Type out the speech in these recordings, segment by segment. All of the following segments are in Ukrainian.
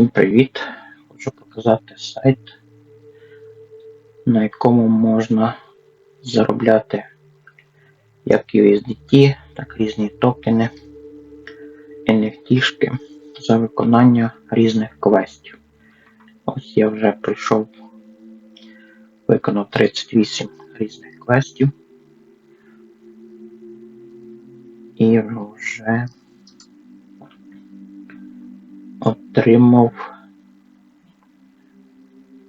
Всім привіт! Хочу показати сайт, на якому можна заробляти як USDT, так і різні токени, NFT за виконання різних квестів. Ось я вже прийшов, виконав 38 різних квестів. І вже отримав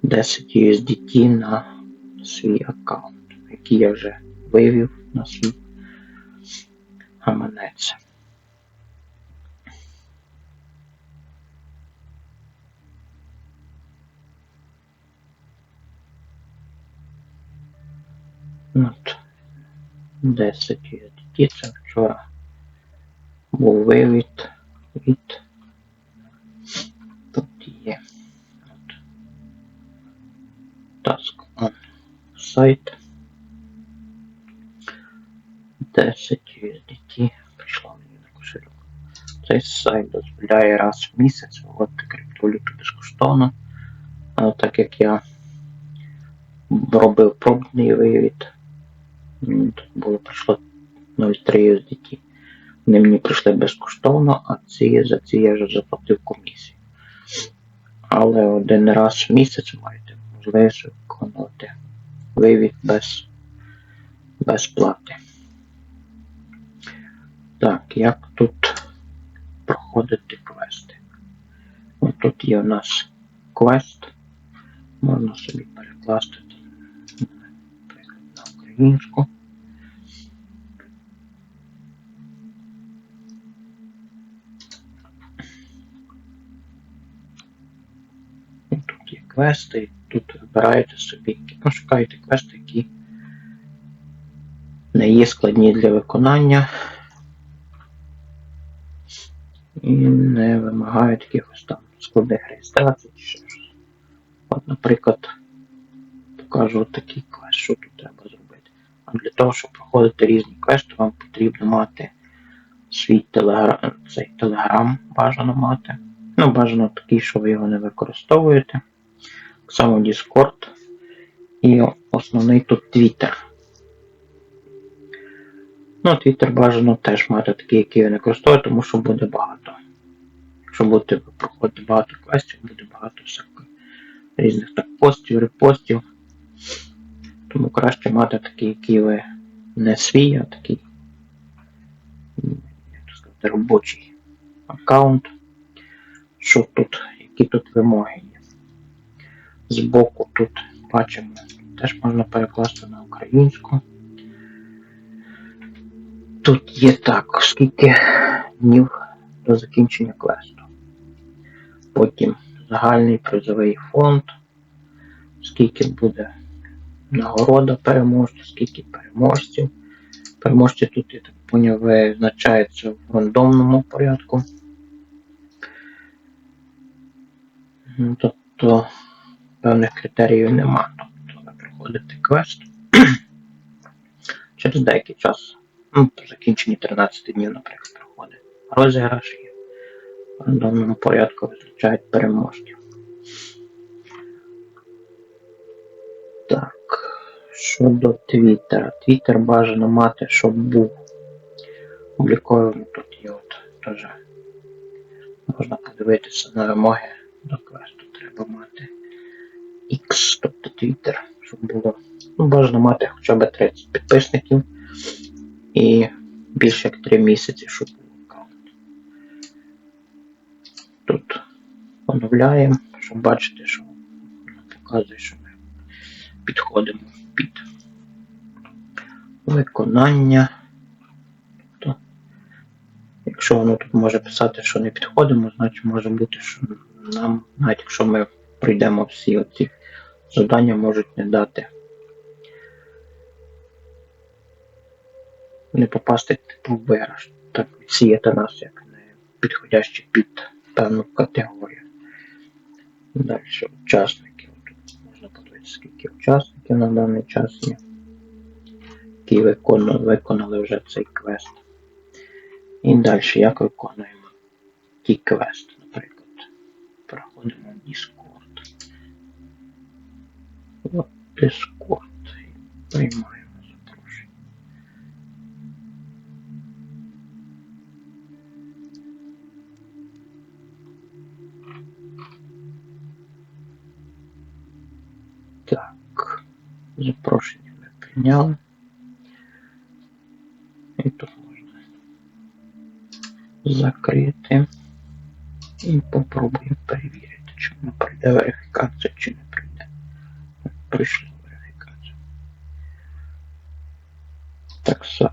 10 USDT на свій аккаунт, який я вже вивів на свій гаманець. От 10 USDT це вчора був вивід від є task on сайт 10 USDT прийшло мені на кошельок. Цей сайт дозволяє раз в місяць виводити криптовалюту безкоштовно. Так як я робив пробний вивід, тут було прийшло 0,3 USDT. Вони мені прийшли безкоштовно, а ці за ці я вже заплатив комісію. Але один раз в місяць маєте можливість виконувати вивід без, без плати. Так, як тут проходити квести? Ось тут є у нас квест. Можна собі перекласти, наприклад, на українську. Квести, тут вибираєте собі, ну, шукаєте квести, які не є складні для виконання і не вимагають якихось там складних реєстрацій чи щось. От, наприклад, покажу от такий квест, що тут треба зробити. А для того, щоб проходити різні квести, вам потрібно мати свій телеграм, цей телеграм бажано мати. Ну, бажано такий, що ви його не використовуєте. Так само Discord. І основний тут Twitter. Ну, Twitter бажано теж мати такий, який ви не використовуєте, тому що буде багато. Якщо будете проходити багато квестів, буде багато всяких різних так постів, репостів. Тому краще мати такий, який ви не свій, а такий як то сказати, робочий аккаунт. Що тут, які тут вимоги. Збоку тут бачимо, теж можна перекласти на українську. Тут є так, скільки днів до закінчення квесту. Потім загальний призовий фонд, скільки буде нагорода переможців, скільки переможців. Переможці тут, я так поняв, визначаються в рандомному порядку. Ну, Тобто певних критеріїв нема. Тобто ви проходите квест через деякий час. Ну, по закінченні 13 днів, наприклад, проходить розіграш і в рандомному порядку визначають переможців. Так, щодо Твіттера. Твіттер бажано мати, щоб був обліковий. Тут є от теж можна подивитися на вимоги до квесту. Треба мати X, тобто Twitter, щоб було. Ну, бажано мати хоча б 30 підписників і більше як 3 місяці, щоб був аккаунт. Тут оновляємо, щоб бачити, що показує, що ми підходимо під виконання. Тобто, якщо воно тут може писати, що не підходимо, значить може бути, що нам, навіть якщо ми пройдемо всі оці завдання, можуть не дати. Не попасти типу в виграш, так відсіяти нас як не підходящі під певну категорію. Далі учасники. Тут можна подивитися, скільки учасників на даний час є, які виконали, виконали вже цей квест. І далі як виконуємо ті квести, наприклад. в Discord. От Discord. І приймаємо запрошення. Так, запрошення ми прийняли. І тут можна закрити. І попробуємо перевірити, чи воно пройде верифікацію, чи не пройде. Пройшла верифікацію. Так само.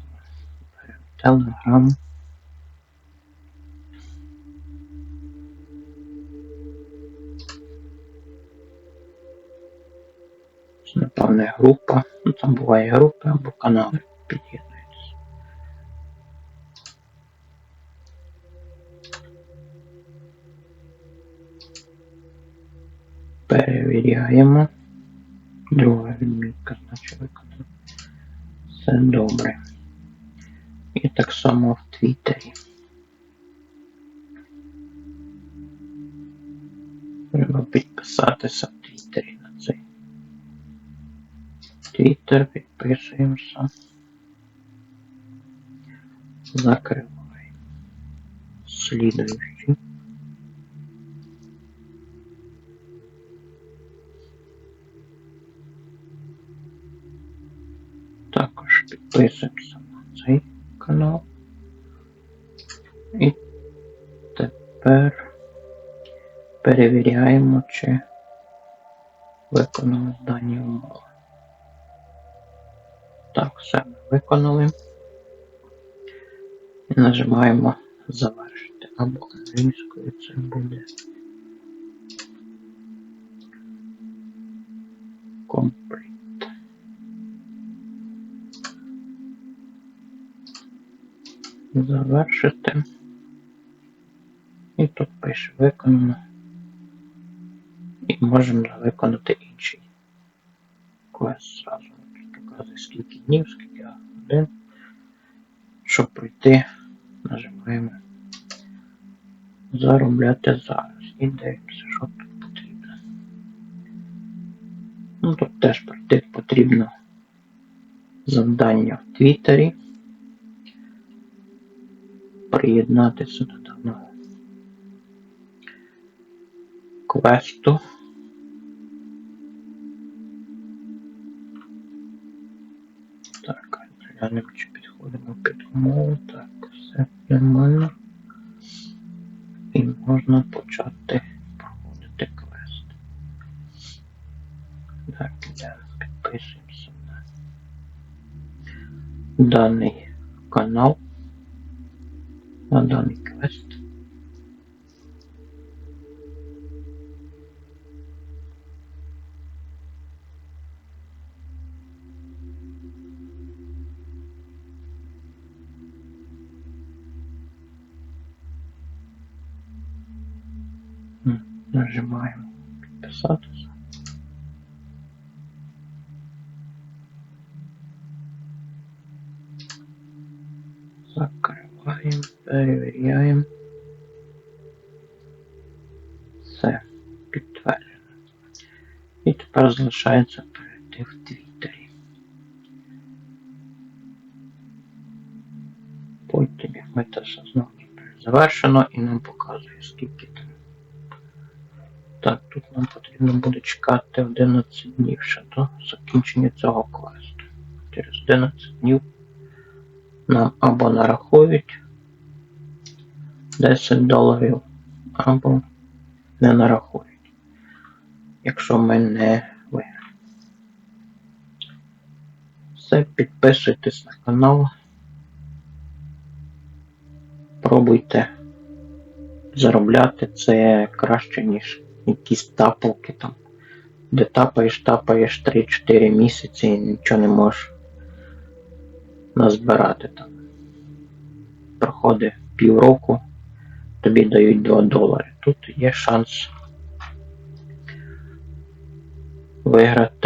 Це, напевне, група. Ну, там буває групи або канали під'єднуються. Перевіряємо. Друга відмітка, виконано. Все добре. І так само в Твіттері. Треба підписатися в Твіттері на цей. Твіттер підписуємося. Закриваємо. Слідуючий. Підписуємося на цей канал. І тепер перевіряємо, чи виконали дані умови. Так, все ми виконали. І нажимаємо завершити. Або англійською це буде complete. Завершити. І тут пише виконано. І можемо виконати інший квест зразу. Тут показує скільки днів, скільки годин. Щоб пройти, нажимаємо заробляти зараз. І дивимося, що тут потрібно. Ну тут теж пройти потрібно завдання в Твіттері. Приєднатися до даного квесту. Так, глянемо, чи підходимо під умову. Так, все нормально. І можна почати проходити квест. Так, підписуємося на даний канал, на даний квест. М, Нажимаємо підписатися. Закриваємо, перевіряємо. Все, підтверджено. І тепер залишається перейти в Твіттері. Потім, як ми все знову завершено і нам показує, скільки там. Так, тут нам потрібно буде чекати 11 днів ще до закінчення цього квесту. Через 11 днів нам або нарахують 10 доларів, або не нарахують, якщо ми не виграємо. Все, підписуйтесь на канал. Пробуйте заробляти це краще, ніж якісь тапалки там, де тапаєш, тапаєш 3-4 місяці і нічого не можеш назбирати там. Проходить півроку, тобі дають 2 долари. Тут є шанс виграти